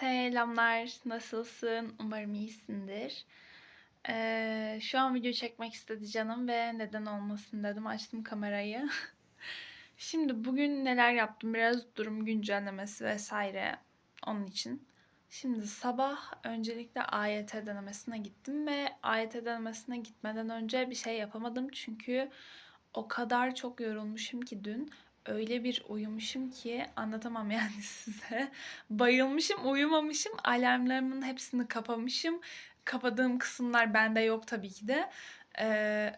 Selamlar, nasılsın? Umarım iyisindir. Ee, şu an video çekmek istedi canım ve neden olmasın dedim. Açtım kamerayı. Şimdi bugün neler yaptım? Biraz durum güncellemesi vesaire onun için. Şimdi sabah öncelikle AYT denemesine gittim ve AYT denemesine gitmeden önce bir şey yapamadım. Çünkü o kadar çok yorulmuşum ki dün öyle bir uyumuşum ki anlatamam yani size. Bayılmışım, uyumamışım. Alarmlarımın hepsini kapamışım. Kapadığım kısımlar bende yok tabii ki de. Ee,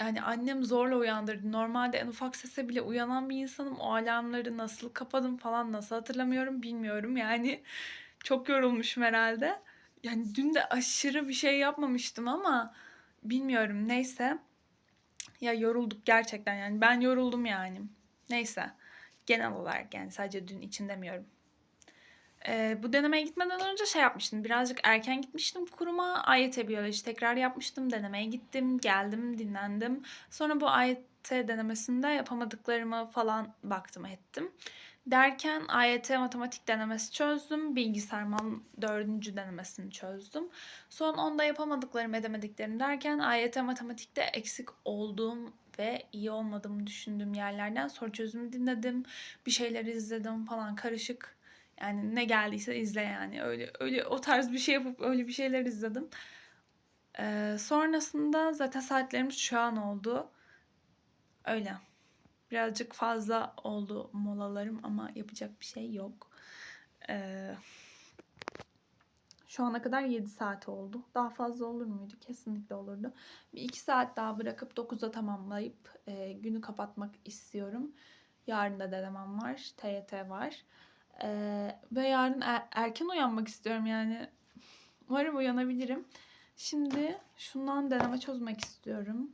yani annem zorla uyandırdı. Normalde en ufak sese bile uyanan bir insanım. O alarmları nasıl kapadım falan nasıl hatırlamıyorum bilmiyorum. Yani çok yorulmuşum herhalde. Yani dün de aşırı bir şey yapmamıştım ama bilmiyorum neyse. Ya yorulduk gerçekten yani. Ben yoruldum yani. Neyse. Genel olarak yani sadece dün için demiyorum. Ee, bu denemeye gitmeden önce şey yapmıştım. Birazcık erken gitmiştim kuruma. AYT biyoloji tekrar yapmıştım. Denemeye gittim, geldim, dinlendim. Sonra bu AYT denemesinde yapamadıklarımı falan baktım ettim. Derken AYT matematik denemesi çözdüm. Bilgisayarman dördüncü denemesini çözdüm. Son onda yapamadıklarım edemediklerim derken AYT matematikte eksik olduğum ve iyi olmadığımı düşündüğüm yerlerden soru çözümü dinledim. Bir şeyler izledim falan karışık. Yani ne geldiyse izle yani. Öyle öyle o tarz bir şey yapıp öyle bir şeyler izledim. Ee, sonrasında zaten saatlerimiz şu an oldu. Öyle. Birazcık fazla oldu molalarım ama yapacak bir şey yok. Ee, şu ana kadar 7 saat oldu. Daha fazla olur muydu? Kesinlikle olurdu. Bir 2 saat daha bırakıp 9'da tamamlayıp e, günü kapatmak istiyorum. Yarın da denemem var. TYT var. Ee, ve yarın er- erken uyanmak istiyorum yani. Umarım uyanabilirim. Şimdi şundan deneme çözmek istiyorum.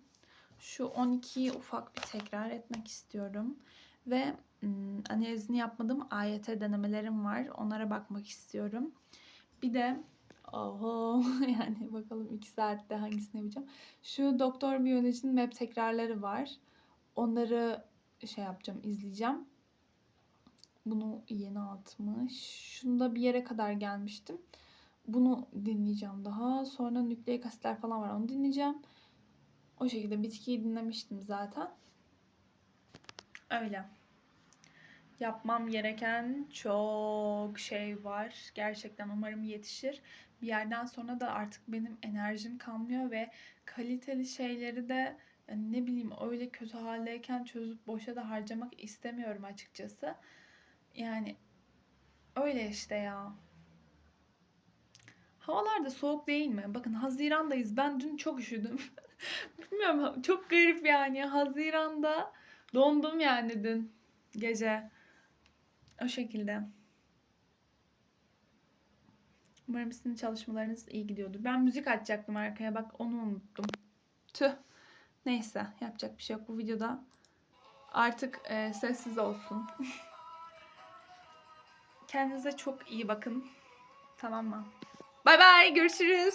Şu 12'yi ufak bir tekrar etmek istiyorum. Ve analizini yapmadığım AYT denemelerim var. Onlara bakmak istiyorum. Bir de oho yani bakalım 2 saatte hangisini yapacağım. Şu doktor biyolojinin web tekrarları var. Onları şey yapacağım, izleyeceğim. Bunu yeni atmış. Şunda bir yere kadar gelmiştim. Bunu dinleyeceğim daha. Sonra nükleik asitler falan var. Onu dinleyeceğim. O şekilde bitkiyi dinlemiştim zaten. Öyle. Yapmam gereken çok şey var. Gerçekten umarım yetişir. Bir yerden sonra da artık benim enerjim kalmıyor ve kaliteli şeyleri de yani ne bileyim öyle kötü haldeyken çözüp boşa da harcamak istemiyorum açıkçası. Yani öyle işte ya. Havalar da soğuk değil mi? Bakın Haziran'dayız. Ben dün çok üşüdüm. Bilmiyorum çok garip yani. Haziran'da dondum yani dün gece. O şekilde. Umarım sizin çalışmalarınız iyi gidiyordur. Ben müzik açacaktım arkaya bak onu unuttum. Tüh. Neyse yapacak bir şey yok bu videoda. Artık e, sessiz olsun. Kendinize çok iyi bakın. Tamam mı? Bay bay görüşürüz.